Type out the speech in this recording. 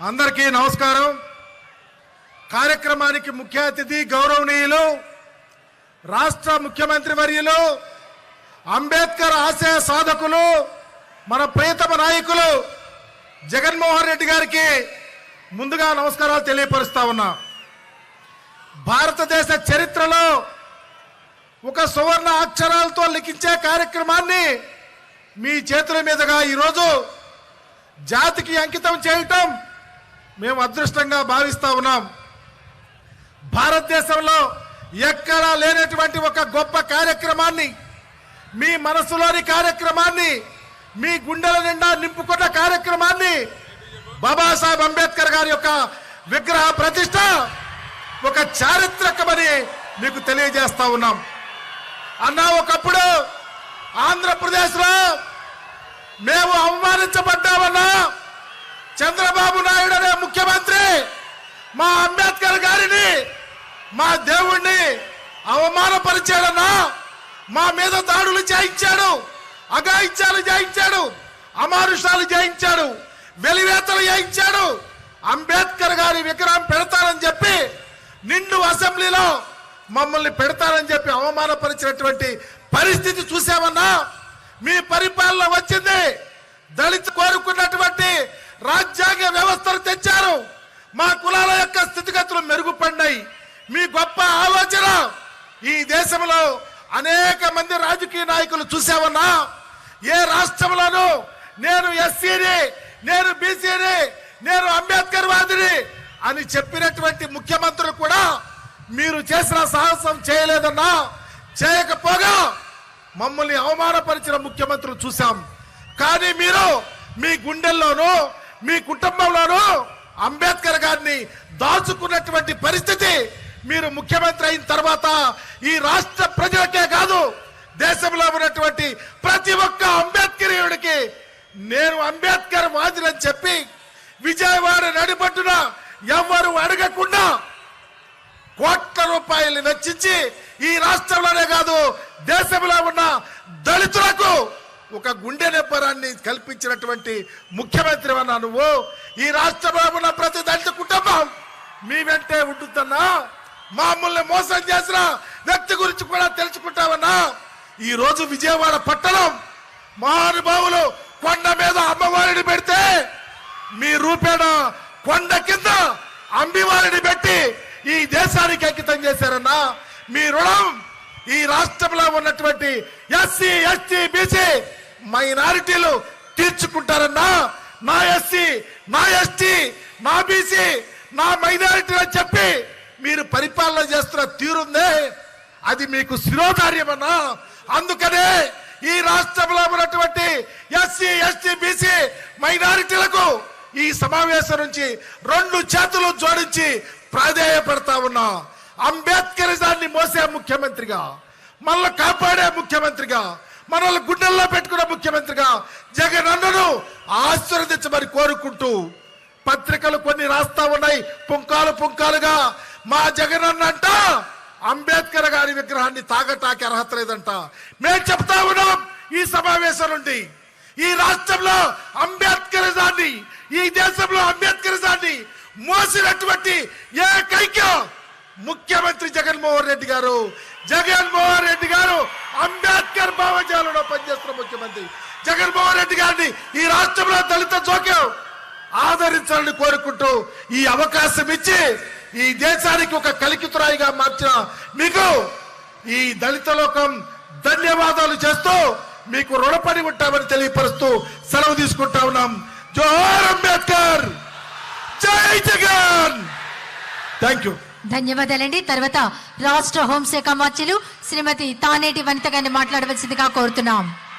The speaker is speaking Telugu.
అందరికీ నమస్కారం. కార్యక్రమానికి ముఖ్య అతిథి గౌరవనీయులు రాష్ట్ర ముఖ్యమంత్రి వర్యులు అంబేద్కర్ ఆశయ సాధకులు మన ప్రియతమ నాయకులు జగన్మోహన్ రెడ్డి గారికి ముందుగా నమస్కారాలు తెలియపరుస్తా ఉన్నా. భారతదేశ చరిత్రలో ఒక సువర్ణ అక్షరాలతో లిఖించే కార్యక్రమాన్ని మీ చేతుల మీదుగా ఈరోజు జాతికి అంకితం చేయటం మేము అదృష్టంగా భావిస్తా ఉన్నాం. భారతదేశంలో ఎక్కడా లేనటువంటి ఒక గొప్ప కార్యక్రమాన్ని మీ మనసులోని కార్యక్రమాన్ని మీ గుండెల నిండా నింపుకున్న కార్యక్రమాన్ని బాబాసాహెబ్ అంబేద్కర్ గారి యొక్క విగ్రహ ప్రతిష్ట ఒక చారిత్రకమని మీకు తెలియజేస్తా ఉన్నాం. అన్నా ఒకప్పుడు ఆంధ్రప్రదేశ్లో మేము అవమానించబడ్డామన్నా చంద్రబాబు నాయుడు అనే ముఖ్యమంత్రి మా అంబేద్కర్ గారిని మా దేవుణ్ణి అవమానపరిచాడన్నా మా మీద దాడులు చేయించాడు అగాయిత్యాలు చేయించాడు అమానుషాలు చేయించాడు వెలివేతలు చేయించాడు. అంబేద్కర్ గారి విగ్రహం పెడతానని చెప్పి నిండు అసెంబ్లీలో మమ్మల్ని పెడతానని చెప్పి అవమానపరిచినటువంటి పరిస్థితి చూసామన్నా మీ పరిపాలన వచ్చింది. దళిత కోరుకున్నటువంటి రాజ్యాంగ వ్యవస్థను తెచ్చారు. మా కులాల యొక్క స్థితిగతులు మెరుగుపడినాయి. మీ గొప్ప ఆలోచన ఈ దేశంలో అనేక మంది రాజకీయ నాయకులు చూసామన్నా ఏ రాష్ట్రంలోనూ నేను ఎస్సీని నేను బీసీని నేను అంబేద్కర్ వాదిని అని చెప్పినటువంటి ముఖ్యమంత్రులు కూడా మీరు చేసిన సాహసం చేయలేదన్నా చేయకపోగా మమ్మల్ని అవమానపరిచిన ముఖ్యమంత్రులు చూసాం కానీ మీరు మీ గుండెల్లోనూ మీ కుటుంబంలోనూ అంబేద్కర్ గారిని దాచుకున్నటువంటి పరిస్థితి మీరు ముఖ్యమంత్రి అయిన తర్వాత ఈ రాష్ట్ర ప్రజలకే కాదు దేశంలో ఉన్నటువంటి ప్రతి ఒక్క అంబేద్కరీయుడికి నేను అంబేద్కర్ వాదినని చెప్పి విజయవాడ నడిపట్టున ఎవరు అడగకుండా కోట్ల రూపాయలు వెచ్చించి ఈ రాష్ట్రంలోనే కాదు దేశంలో ఉన్న దళితులకు ఒక గుండె నెప్పరాన్ని కల్పించినటువంటి ముఖ్యమంత్రి అన్నా నువ్వు? ఈ రాష్ట్రంలో ఉన్న ప్రతి దళిత కుటుంబం. మీ వెంటే ఉంటుందన్నా మామూల్ని మోసం చేసిన వ్యక్తి గురించి కూడా తెలుసుకుంటావన్నా? ఈ రోజు విజయవాడ పట్టణం మహానుభావులు కొండ మీద అమ్మవారిని పెడితే మీ రూపేణ కొండ కింద అంబివారిని పెట్టి ఈ దేశానికి అంకితం చేశారన్నా? మీ రుణం ఈ రాష్ట్రంలో ఉన్నటువంటి ఎస్సీ ఎస్టీ బీసీ మైనారిటీలు తీర్చుకుంటారన్నా నా ఎస్సీ నా ఎస్టీ నా బీసీ నా మైనారిటీ అని చెప్పి మీరు పరిపాలన చేస్తున్న తీరుందే అది మీకు శిరోధార్యమన్నా. అందుకనే ఈ రాష్ట్రంలో ఉన్నటువంటి ఎస్సీ ఎస్టీ బీసీ మైనారిటీలకు ఈ సమావేశం నుంచి రెండు చేతులు జోడించి ప్రాధేయపడతా ఉన్నా. అంబేద్కరిజాన్ని మోసే ముఖ్యమంత్రిగా మనల్ని కాపాడే ముఖ్యమంత్రిగా మనల్ని గుండెల్లో పెట్టుకునే ముఖ్యమంత్రిగా జగన్ అన్నను ఆశీర్వదించమని కోరుకుంటూ పత్రికలు కొన్ని రాస్తా ఉన్నాయి. పుంకాలు పుంకాలుగా మా జగన్ అన్నంట అంబేద్కర్ గారి విగ్రహాన్ని తాగటానికి అర్హత లేదంట. మేము చెప్తా ఉన్నాం ఈ సమావేశం నుండి. ఈ రాష్ట్రంలో అంబేద్కరిజాన్ని ఈ దేశంలో అంబేద్కరిజాన్ని మోసినటువంటి ఏకైక ముఖ్యమంత్రి జగన్మోహన్ రెడ్డి గారు జగన్మోహన్ రెడ్డి గారు అంబేద్కర్ భావజాలలో పనిచేస్తున్న ముఖ్యమంత్రి. జగన్మోహన్ రెడ్డి గారిని ఈ రాష్ట్రంలో దళిత జోక్యం ఆదరించాలని కోరుకుంటూ ఈ అవకాశం ఇచ్చి ఈ దేశానికి ఒక కలికితురాయిగా మార్చిన మీకు ఈ దళిత లోకం ధన్యవాదాలు చేస్తూ మీకు రుణపడి ఉంటామని తెలియపరుస్తూ సెలవు తీసుకుంటా ఉన్నాం. జోహర్ అంబేద్కర్! జై జగన్! థ్యాంక్ యూ ధన్యవాదాలండి. తర్వాత రాష్ట్ర హోంశాఖ మార్చులు శ్రీమతి తానేటి వనిత గారిని మాట్లాడవలసిందిగా కోరుతున్నాం.